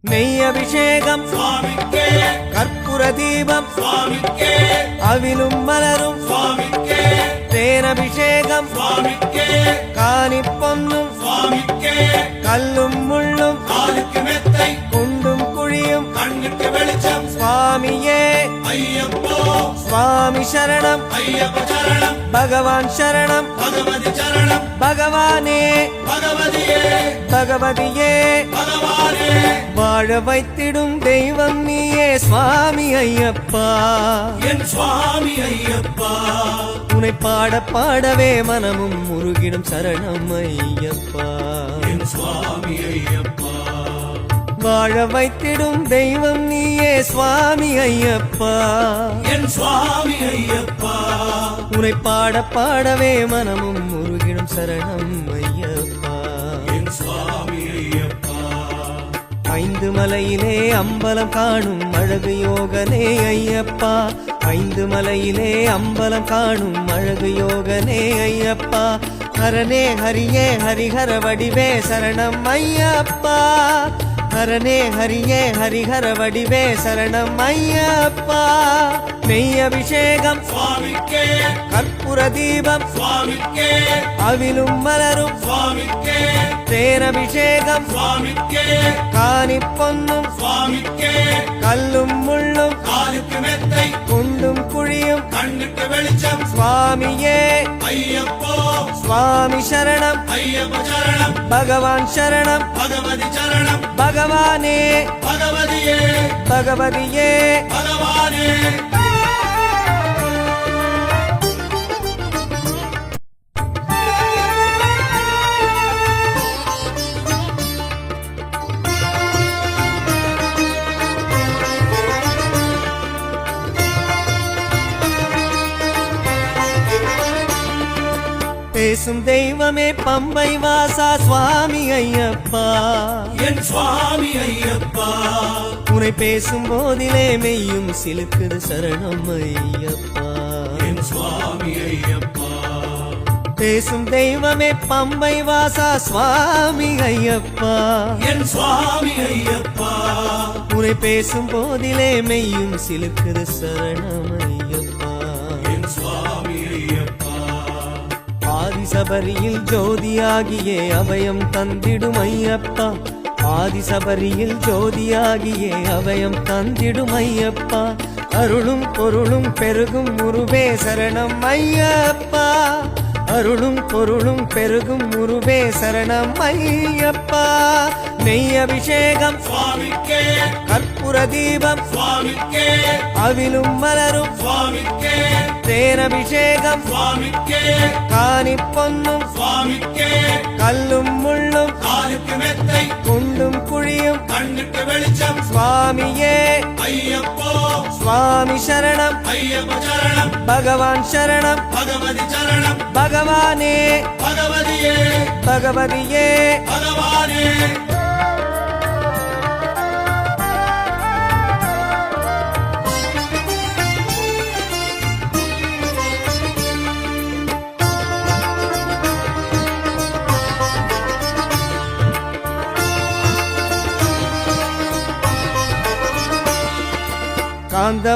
நெய் அபிஷேகம் சுவாமிக்கே. கற்பூர தீபம் சுவாமிக்கே. அவிலும் மலரும் சுவாமிக்கே. தேனபிஷேகம் சுவாமிக்கே. காணி பொன்னும் சுவாமிக்கே. கல்லும் முள்ளும் காலுக்கு மெத்தை குண்டும் குழியும் கண்ணுக்கு வெளிச்சம். சுவாமியே. ஐயப்போ. சுவாமி சரணம் ஐயப்ப சரணம். பகவான் சரணம் பகவதி சரணம். பகவானே. பகவதியே. பகவதியே. பகவானே வாழ வைத்திடும் தெய்வம் நீயே சுவாமி ஐயப்பா. என் சுவாமி ஐயப்பா. உன்னை பாட பாடவே மனமும் முருகிடும் சரணம் ஐயப்பா. என் சுவாமி ஐயப்பா. வாழ வைத்திடும் தெய்வம் நீயே சுவாமி ஐயப்பா. என் சுவாமி ஐயப்பா. உன்னை பாட பாடவே மனமும் முருகிடும் சரணம் ஐந்து மலையிலே அம்பலம் காணும் அழகு யோகனே ஐயப்பா. ஐந்து மலையிலே அம்பலம் காணும் அழகு யோகனே ஐயப்பா. ஹரனே ஹரியே ஹரிஹர வடிவே சரணம் ஐயப்பா. ஹரனே ஹரியே ஹரிஹர வடிவே சரணம் ஐயப்பா. மெய் அபிஷேகம் சுவாமிக்கே. கற்பூர தீபம். சுவாமிக்கே. அவிலும் மலரும். சுவாமிக்கே. தேனபிஷேகம். சுவாமிக்கே. காணி பொன்னும் சுவாமிக்கே. கல்லும் முள்ளும். காலுக்கு மெத்தை. குண்டும் குழியும். கண்ணுக்கு வெளிச்சம். சுவாமியே. ஐயப்போ. சுவாமி சரணம். ஐயப்ப சரணம். பகவான் சரணம். பகவதி சரணம். பகவானே. பகவதியே. பகவதியே. பகவானே. பேசும் தெய்வமே பம்பை வாசா சுவாமி ஐயப்பா. என் சுவாமி ஐயப்பா. உனை பேசும் போதிலே மெய்யும் சிலுக்குது சரணம் ஐயப்பா. என் சுவாமி ஐயப்பா. பேசும் தெய்வமே பம்பை வாசா சுவாமி ஐயப்பா. என் சுவாமி ஐயப்பா. உனை பேசும் போதிலே மெய்யும் சிலுக்குது சரணம் ஐயப்பா. ஆதிசபரியில் ஜோதியாகியே அபயம் தந்திடும் ஐயப்பா. ஆதிசபரியில் ஜோதியாகியே அபயம் தந்திடும் ஐயப்பா. அருளும் பொருளும் பெருகும் முருவே சரணம் ஐயப்பா. அருளும் பொருளும் பெருகும் முருவே சரணம் ஐயப்பா. நெய் அபிஷேகம். கற்பூர தீபம். அவிலும் மலரும். தேனபிஷேகம் காணி பொன்னும். கல்லும் முள்ளும். குண்டும் குழியும். கண்ணுக்கு வெளிச்சம். சுவாமியே. ஐயப்போ. சுவாமி சரணம் ஐயப்ப சரணம் பகவான் சரணம் பகவதி சரணம் பகவானே பகவதியே பகவதியே பகவானே anda